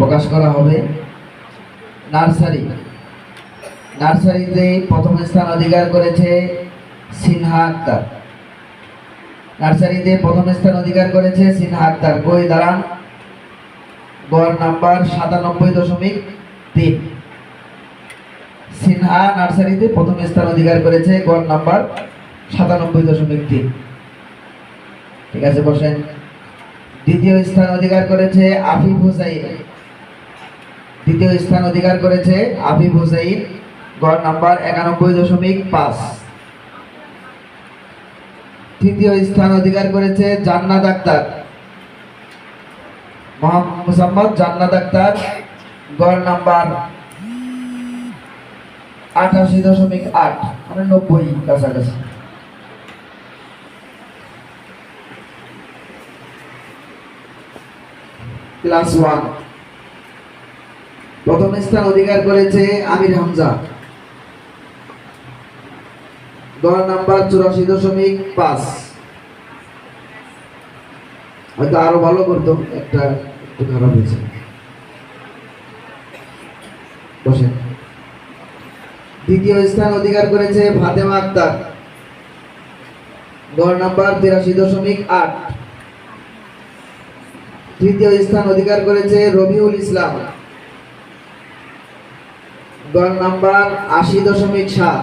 প্রকাশ করা হবে। নার্সারি। নার্সারিতে প্রথম স্থান অধিকার করেছে সিনহা আক্তার। নার্সারিতে প্রথম স্থান অধিকার করেছে সিনহা আক্তার। কই, দাঁড়ান। গড় নাম্বার সাতানব্বই দশমিক তিন। সিনহা নার্সারিতে প্রথম স্থান অধিকার করেছে গড় নাম্বার সাতানব্বই দশমিক তিন। ঠিক আছে, বসেন। দ্বিতীয় স্থান অধিকার করেছে আফিফ হুসাইন। দ্বিতীয় স্থান অধিকার করেছে আফিফ হুসাইন। গড় নাম্বার একানব্বই দশমিক পাঁচ। তৃতীয় স্থান অধিকার করেছে জান্নাত আক্তার। মোহাম্মদ জান্নাত আক্তার। গড় নাম্বার আঠাশি দশমিক আট মানে নব্বই কাছাকাছি। Class one. প্রথম স্থান অধিকার করেছে আমির হামজা। গড় নাম্বার চুরাশি দশমিক পাঁচ। হয়তো আরও ভালো করতো, একটা একটু খারাপ হয়েছে। দ্বিতীয় স্থান অধিকার করেছে ফাতেমা আক্তার। গড় নাম্বার তিরাশি দশমিক আট। তৃতীয় স্থান অধিকার করেছে রবিউল ইসলাম। গড় নাম্বার আশি দশমিক সাত।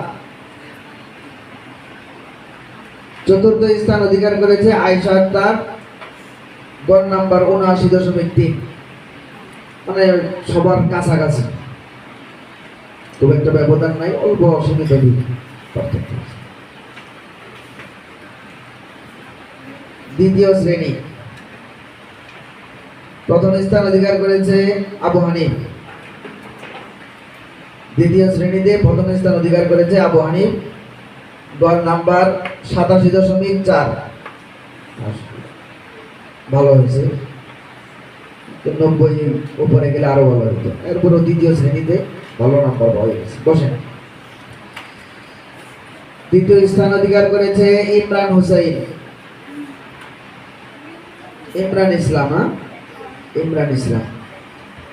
চতুর্থ স্থান অধিকার করেছে আয়সা আক্তার। গড় নাম্বার উনআশি দশমিক তিন। মানে সবার কাছাকাছি। খুব একটা ব্যবধান নাই, অল্প সীমিত পার্থক্য দ্বিতীয় শ্রেণি। প্রথম স্থান অধিকার করেছে আবু দ্বিতীয় শ্রেণীতে প্রথম স্থান অধিকার করেছে আবু হানিফ। গড় নাম্বার সাতাশি দশমিক চার। ভালো হয়েছে। নব্বই উপরে গেলে আরও ভালো হতো। এরপরও দ্বিতীয় শ্রেণীতে ভালো নাম্বার পাওয়া গেছে। বসেন। দ্বিতীয় স্থান অধিকার করেছে ইমরান হুসাইন। ইমরান ইসলাম হ্যাঁ? ইমরান ইসলাম।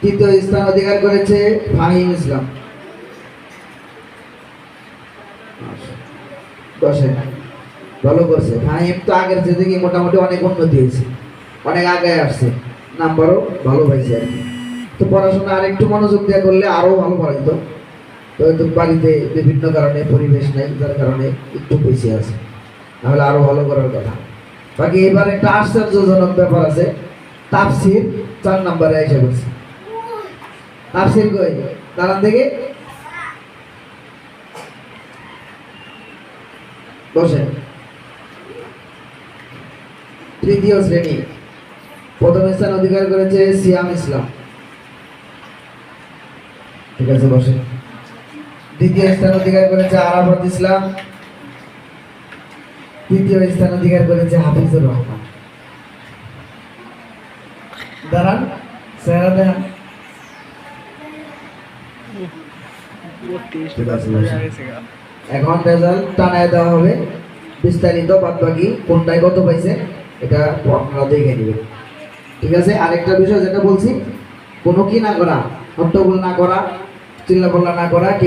তৃতীয় স্থান অধিকার করেছে ফাহিম ইসলাম। বসেন ভালো করছে। ফাহিম তো আগের দিকে মোটামুটি অনেক উন্নতি হয়েছে। অনেক আগে আসছে। নাম্বারও ভালো পাইছে আর কি। তো পড়াশোনা আর একটু মনোযোগ দেওয়া করলে আরও ভালো পড়াইতো তো। হয়তো বাড়িতে বিভিন্ন কারণে পরিবেশ নাই, যার কারণে একটু পিছিয়ে আছে। তাহলে আরও ভালো করার কথা। বাকি এবার একটা আশ্চর্যজনক ব্যাপার আছে। তাফসির চার নম্বরে এসে বলছে তাফসির কই? দাঁড়ান থেকে বসেন। তৃতীয় শ্রেণি। প্রথম স্থান অধিকার করেছে সিয়াম ইসলাম। ঠিক আছে, বসেন। দ্বিতীয় স্থান অধিকার করেছে আরাফাত ইসলাম। তৃতীয় স্থান অধিকার করেছে হাফিজুর রহমান। দাঁড়ান চেহারা দেখান। এখন রেজাল্ট টানায় দেওয়া হবে। বিস্তারিত বাদ বাকি কোনটায় কত পাইছে, এটা আপনারা দেখে নেবেন। ঠিক আছে, আরেকটা বিষয় যেটা বলছি, কোনো কি না করা, হট্টগোল না করা চিল্লাপাল্লা না করা, কেউ